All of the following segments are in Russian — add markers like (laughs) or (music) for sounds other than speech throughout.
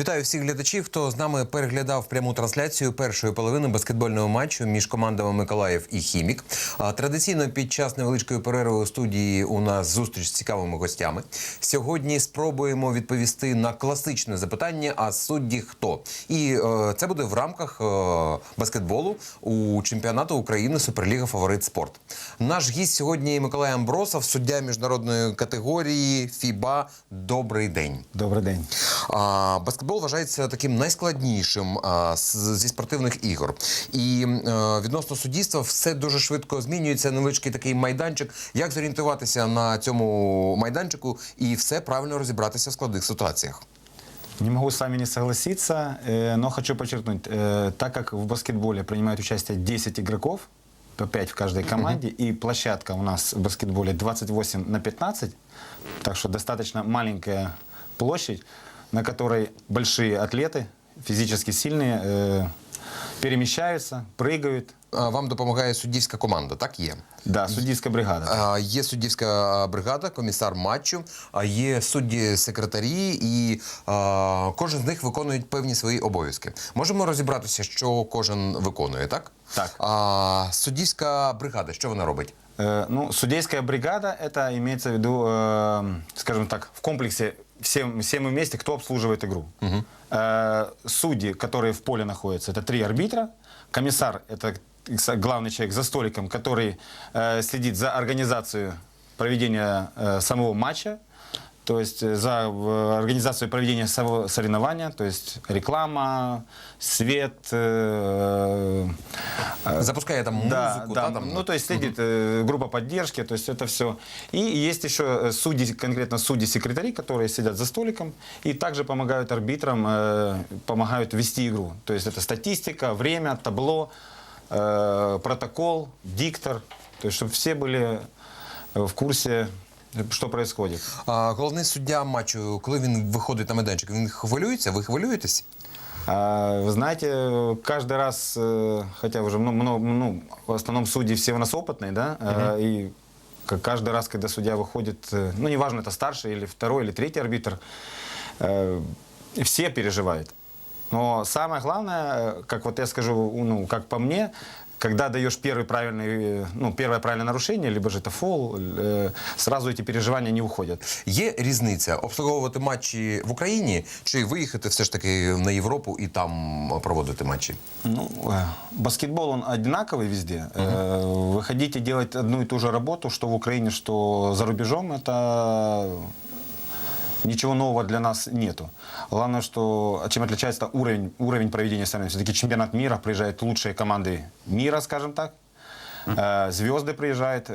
Вітаю всіх глядачів, хто з нами переглядав пряму трансляцію першої половини баскетбольного матчу між командами Миколаїв і Хімік. Традиційно під час невеличкої перерви у студії у нас зустріч з цікавими гостями. Сьогодні спробуємо відповісти на класичне запитання: а судді хто? І е, це буде в рамках е, баскетболу у чемпіонату України Суперліга Фаворит Спорт. Наш гість сьогодні Миколай Амбросов, суддя міжнародної категорії ФІБА. Добрий день. Добрий день. А, баскетбол вважається таким найскладнішим а, з- зі спортивних ігор. І е, відносно суддівства все дуже швидко змінюється. Невеличкий такий майданчик. Як зорієнтуватися на цьому майданчику і все правильно розібратися в складних ситуаціях? Не могу с вами не согласиться, э, но хочу подчеркнуть, э, так как в баскетболе принимают участие 10 игроков, по 5 в каждой команде, и площадка у нас в баскетболе 28 на 15, так что достаточно маленькая площадь, на которой большие атлеты, физически сильные, э, перемещаются, прыгают. А, Вам допомагає суддівська команда, так є. Да, судейская бригада. А, Є суддівська бригада, комісар матчу, а є судді секретарі, і а, кожен з них виконує певні свої обов'язки. Можемо розібратися, що кожен виконує, так? Так. А, суддівська бригада, що вона робить? Э, Ну, судейская бригада, это имеется в виду, э, скажем так, в комплексе все, все мы вместе, кто обслуживает игру. Э, Судьи, которые в поле находятся, это три арбитра. Комиссар, это главный человек за столиком, который э, следит за организацией проведения э, самого матча, то есть э, за организацию проведения самого соревнования, то есть реклама, свет, э, э, Запускає там музику, да, да, та, там, ну то есть следит э, группа поддержки, то есть это все. И есть еще судьи, конкретно судьи-секретари, которые сидят за столиком и также помогают арбитрам, э, помогают вести игру. То есть это статистика, время, табло, э, протокол, диктор, то есть чтобы все были в курсе, э, что происходит. А, головний суддя матчу, коли він виходить на майданчик, він хвилюється? Ви хвилюєтесь? А, Вы знаете, каждый раз, э, хотя уже ну, много, ну, в основном судьи все у нас опытные, да, э, и к- каждый раз, когда судья выходит, э, ну, неважно, это старший или второй или третий арбитр, э, все переживают. Но самое главное, э, как вот я скажу, ну, как по мне, когда даешь первый правильный, э, ну, первое правильное нарушение, либо же это фол, э, сразу эти переживания не уходят. Є різниця обслуговувати матчі в Україні чи виїхати все ж таки на Європу і там проводити матчі? Ну, э, баскетбол, он одинаковый везде. Э, Вы хотите делать одну и ту же работу, что в Украине, что за рубежом, это ничего нового для нас нету. Главное, что чем отличается уровень, уровень проведения соревнований. Все-таки чемпионат мира, приезжают лучшие команды мира, скажем так. Э, Звезды приезжают,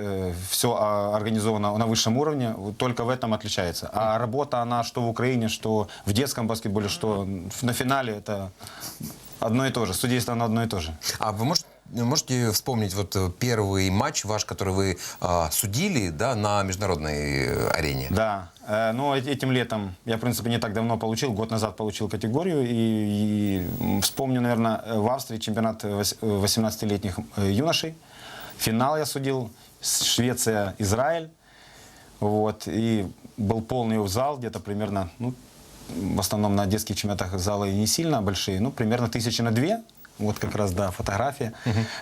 все организовано на высшем уровне, только в этом отличается. А работа, она что в Украине, что в детском баскетболе, что на финале, это одно и то же. Судейство, оно одно и то же. А вы можете, можете вспомнить вот э, первый матч ваш, который вы а, судили да, на международной э, арене? Да, э, э- этим летом я, в принципе, не так давно получил, год назад получил категорию. И, и, вспомню, наверное, в Австрии чемпионат вос- 18-летних э, юношей. Финал я судил, Швеция, Израиль. Вот, и был полный зал, где-то примерно, ну, в основном на детских чемпионатах залы не сильно большие, ну, примерно тысячи на две. Вот как раз, да, фотография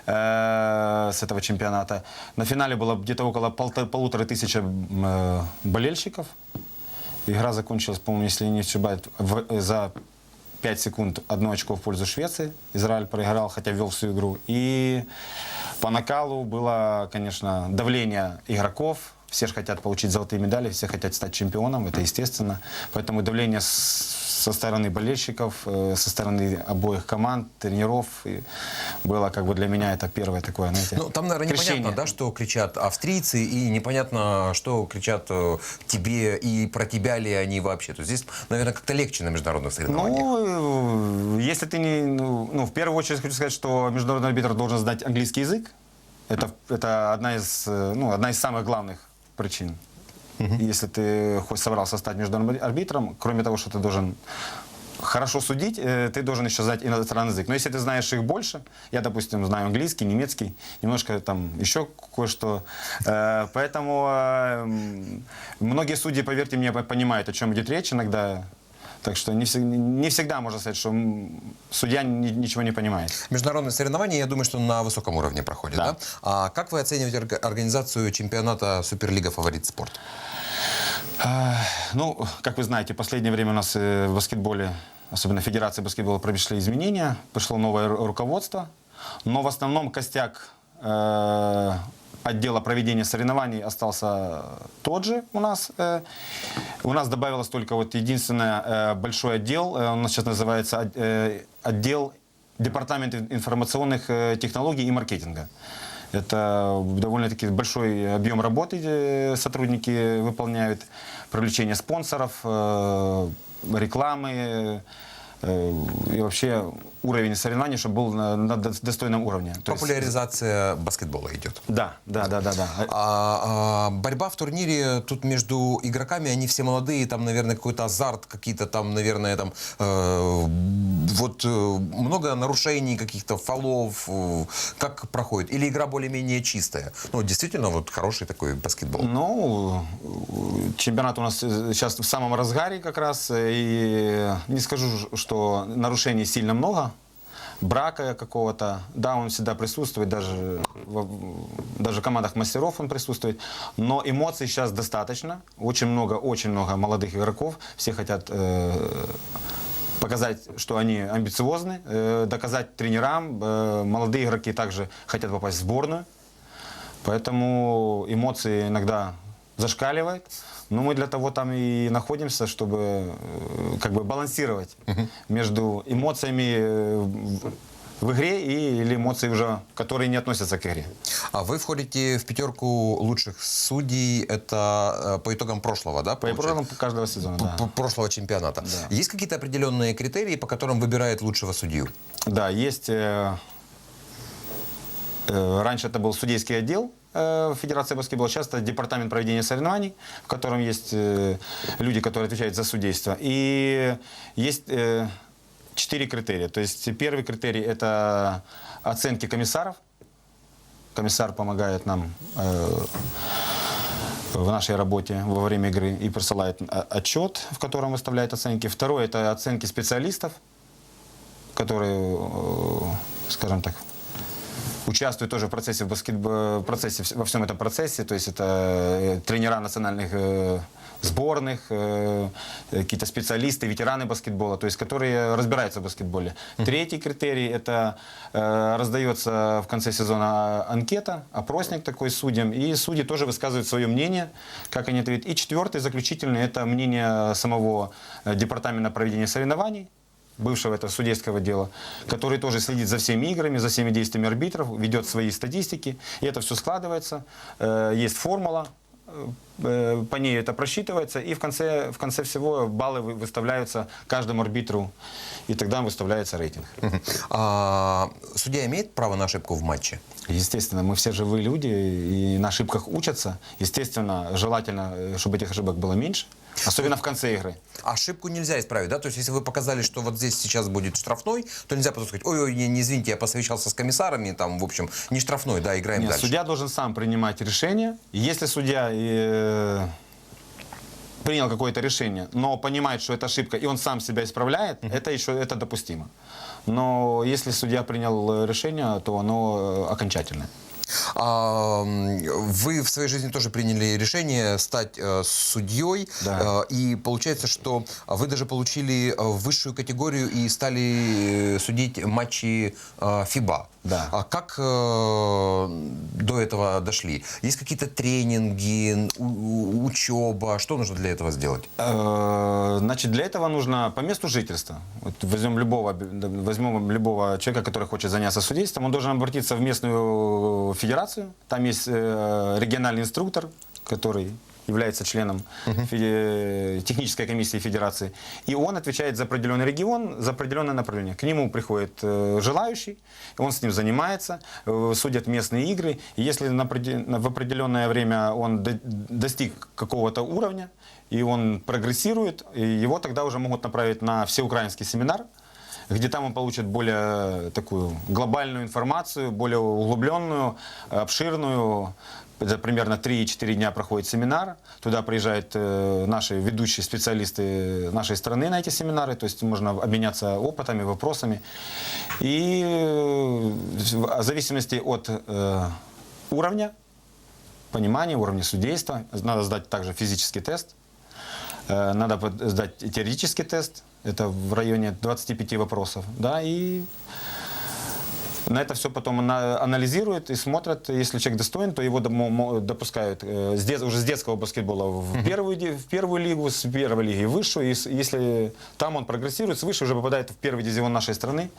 э, с этого чемпионата. На финале было где-то около полта- полутора тысяч м, э, болельщиков. Игра закончилась, по-моему, если не ошибаюсь, в- за 5 секунд одно очко в пользу Швеции. Израиль проиграл, хотя вел всю игру. И по накалу было, конечно, давление игроков. Все же хотят получить золотые медали, все хотят стать чемпионом, это естественно. Поэтому давление с- со стороны болельщиков, э, со стороны обоих команд, тренеров и было как бы для меня это первое такое, знаете, Ну, там, наверное, крещение. непонятно, да, что кричат австрийцы, и непонятно, что кричат э, тебе, и про тебя ли они вообще. То есть здесь, наверное, как-то легче на международных соревнованиях. Ну, э, если ты не... Ну, ну, в первую очередь хочу сказать, что международный арбитр должен знать английский язык. Это, это одна, из, э, ну, одна из самых главных причин. Если ты хоть собрался стать международным арбитром, кроме того, что ты должен хорошо судить, э, ты должен еще знать иностранный язык. Но если ты знаешь их больше, я, допустим, знаю английский, немецкий, немножко там еще кое-что, э, поэтому э, многие судьи, поверьте мне, понимают, о чем идет речь иногда. Так что не, не всегда можно сказать, что судья ни- ничего не понимает. Международные соревнования, я думаю, что на высоком уровне проходят, да? Да. А как вы оцениваете орга- организацию чемпионата Суперлига Фаворит Спорт? А, Ну, как вы знаете, в последнее время у нас э, в баскетболе, особенно в Федерации баскетбола, произошли изменения, пришло новое ру- руководство, но в основном костяк э, отдела проведения соревнований остался тот же у нас. э. У нас добавилось только вот единственное э, большой отдел, э, он у нас сейчас называется от- э, отдел Департамент информационных э, технологий и маркетинга. Это довольно-таки большой объем работы э, сотрудники выполняют. Привлечение спонсоров, э, рекламы э, и вообще уровень соревнований, чтобы был на, на до- достойном уровне. То есть- Популяризация баскетбола идет. Да, да, да, да, да. А, а, борьба в турнире тут между игроками, они все молодые, там, наверное, какой-то азарт, какие-то там, наверное, там, э, вот э, много нарушений, каких-то фолов, э, как проходит? Или игра более-менее чистая? Ну, действительно, вот хороший такой баскетбол. Ну, э, чемпионат у нас сейчас в самом разгаре как раз. э, И не скажу, что нарушений сильно много. Брака какого-то, да, он всегда присутствует, даже, в, даже в командах мастеров он присутствует. Но эмоций сейчас достаточно. Очень много, очень много молодых игроков. Все хотят э, показать, что они амбициозны, э, доказать тренерам. Э, молодые игроки также хотят попасть в сборную. Поэтому эмоции иногда зашкаливают. Но мы для того там и находимся, чтобы э, как бы балансировать между эмоциями э, в- игре и или эмоции уже, которые не относятся к игре. А вы входите в пятерку лучших судей, это э, по итогам прошлого, да? По итогам каждого сезона, П- да. прошлого чемпионата. Да. Есть какие-то определенные критерии, по которым выбирает лучшего судью? Да, есть... э, э, раньше это был судейский отдел Федерации баскетбола, сейчас это департамент проведения соревнований, в котором есть э, люди, которые отвечают за судейство. И есть э, четыре критерия. То есть первый критерий – это оценки комиссаров. Комиссар помогает нам э, в нашей работе во время игры и присылает отчет, в котором выставляет оценки. Второе – это оценки специалистов, которые, э, скажем так, участвуют тоже в процессе, в баскетбо- в процессе, во всем этом процессе. То есть это э, тренера национальных э, сборных, э, э, какие-то специалисты, ветераны баскетбола, то есть которые разбираются в баскетболе. Третий критерий – это э, раздается в конце сезона анкета, опросник такой судьям, и судьи тоже высказывают свое мнение, как они ответят. И четвертый, заключительный – это мнение самого э, департамента проведения соревнований, бывшего этого судейского дела, который тоже следит за всеми играми, за всеми действиями арбитров, ведет свои статистики, и это все складывается, э, есть формула, э, по ней это просчитывается, и в конце, в конце всего баллы вы- выставляются каждому арбитру, и тогда выставляется рейтинг. А, судья имеет право на ошибку в матче? Естественно, мы все живые люди и на ошибках учатся. Естественно, желательно, э, чтобы этих ошибок было меньше, особенно в конце игры. Ошибку нельзя исправить, да? То есть, если вы показали, что вот здесь сейчас будет штрафной, то нельзя потом сказать, ой, не, не извините, я посовещался с комиссарами, там, в общем, не штрафной, да, играем Нет, дальше. судья должен сам принимать решение. Если судья э, принял какое-то решение, но понимает, что это ошибка, и он сам себя исправляет, это еще это допустимо. Но если судья принял э, решение, то оно э, окончательное. А, вы в своей жизни тоже приняли решение стать э, судьей, Да. Э, и получается, что вы даже получили э, высшую категорию и стали судить матчи ФИБА. Да. А как э, до этого дошли? Есть какие-то тренинги, учеба? Что нужно для этого сделать? Э, Значит, для этого нужно по месту жительства. Вот возьмем любого, возьмем любого человека, который хочет заняться судейством, он должен обратиться в местную федерацию. Там есть э, региональный инструктор, который является членом феде- технической комиссии федерации. И он отвечает за определенный регион, за определенное направление. К нему приходит э, желающий, он с ним занимается, э, судят местные игры. И если в определенное время он до- достиг какого-то уровня, и он прогрессирует, и его тогда уже могут направить на всеукраинский семинар, где там он получит более такую глобальную информацию, более углубленную, обширную. Это примерно 3-4 дня проходит семинар. Туда приезжают э, наши ведущие специалисты нашей страны на эти семинары. То есть можно обменяться опытами, вопросами. И э, в зависимости от э, уровня понимания, уровня судейства, надо сдать также физический тест. Надо сдать теоретический тест, это в районе 25 вопросов, да, и на это все потом ана- анализируют и смотрят, если человек достоин, то его допускают э, уже с детского баскетбола в первую, в первую лигу, с первой лиги в высшую, и если там он прогрессирует, свыше уже попадает в первый дивизион нашей страны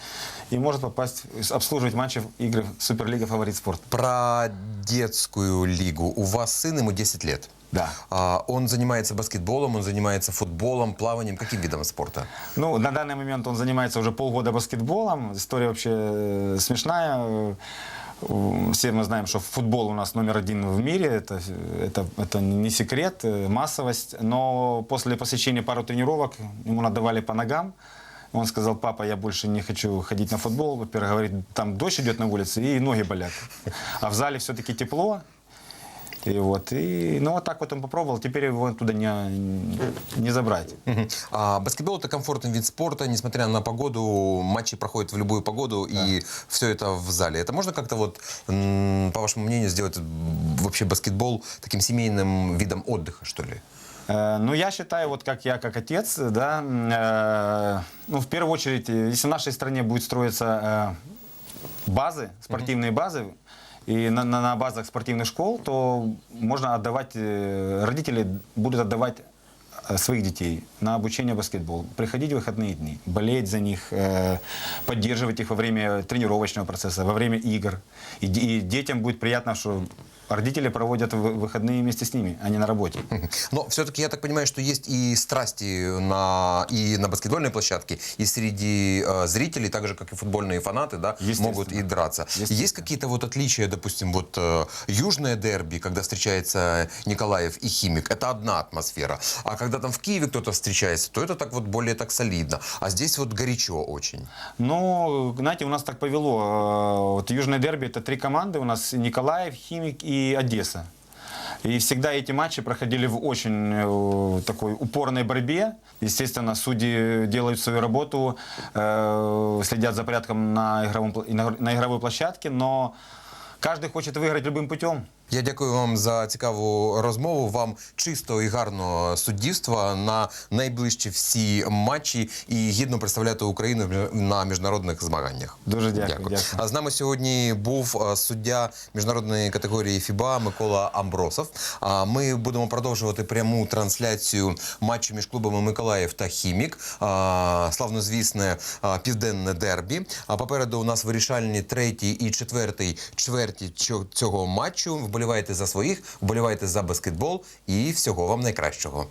и может попасть, обслуживать матчи в игры Суперлига Фаворит Спорт. Про детскую лигу. У вас сын, ему 10 лет. Да. А, он занимается баскетболом, он занимается футболом, плаванием. Каким видом спорта? Ну, на данный момент он занимается уже полгода баскетболом. История вообще э, смешная. Все мы знаем, что футбол у нас номер один в мире. Это, это, это не секрет, э, массовость. Но после посещения пару тренировок ему надавали по ногам. Он сказал, папа, я больше не хочу ходить на футбол. Во-первых, говорит, там дождь идет на улице и ноги болят. А в зале все-таки тепло. И вот, и, ну вот так вот он попробовал, теперь его туда не, не забрать. Мгм. А, баскетбол это комфортный вид спорта, несмотря на погоду, матчи проходят в любую погоду, и все это в зале. Это можно как-то вот, м, по вашему мнению, сделать м, вообще баскетбол таким семейным видом отдыха, что ли? Э, Ну, я считаю, вот как я, как отец, да, м, э, ну, в первую очередь, э, если в нашей стране будет строиться э, базы, спортивные базы, и на, на- базах спортивных школ, то можно отдавать, э, родители будут отдавать э, своих детей на обучение баскетболу, приходить в выходные дни, болеть за них, э, поддерживать их во время тренировочного процесса, во время игр. И, и детям будет приятно, что родители проводят вы- выходные вместе с ними, а не на работе. (laughs) Но все-таки я так понимаю, что есть и страсти на, и на баскетбольной площадке, и среди э, зрителей, так же, как и футбольные фанаты, да, могут и драться. Есть какие-то вот отличия, допустим, вот э, южное дерби, когда встречается Николаев и Химик, это одна атмосфера. А когда там в Киеве кто-то встречается, то это так вот более так солидно. А здесь вот горячо очень. Ну, знаете, у нас так повело. Э, Вот Южное дерби это три команды. У нас Николаев, Химик и Одесса. И всегда эти матчи проходили в очень э, такой упорной борьбе. Естественно, судьи делают свою работу, э, следят за порядком на, игровом, на игровой площадке, но каждый хочет выиграть любым путем. Я дякую вам за цікаву розмову. Вам чистого і гарного суддівства на найближчі всі матчі і гідно представляти Україну на міжнародних змаганнях. Дуже дякую, дякую. А з нами сьогодні був е, суддя міжнародної категорії ФІБА Микола Амбросов. А ми будемо продовжувати пряму трансляцію матчу між клубами Миколаїв та Хімік. А, Славнозвісне південне дербі. А попереду у нас вирішальні третій і четвертий чверті цього- цього матчу. Вболівайте за своїх, вболівайте за баскетбол і всього вам найкращого.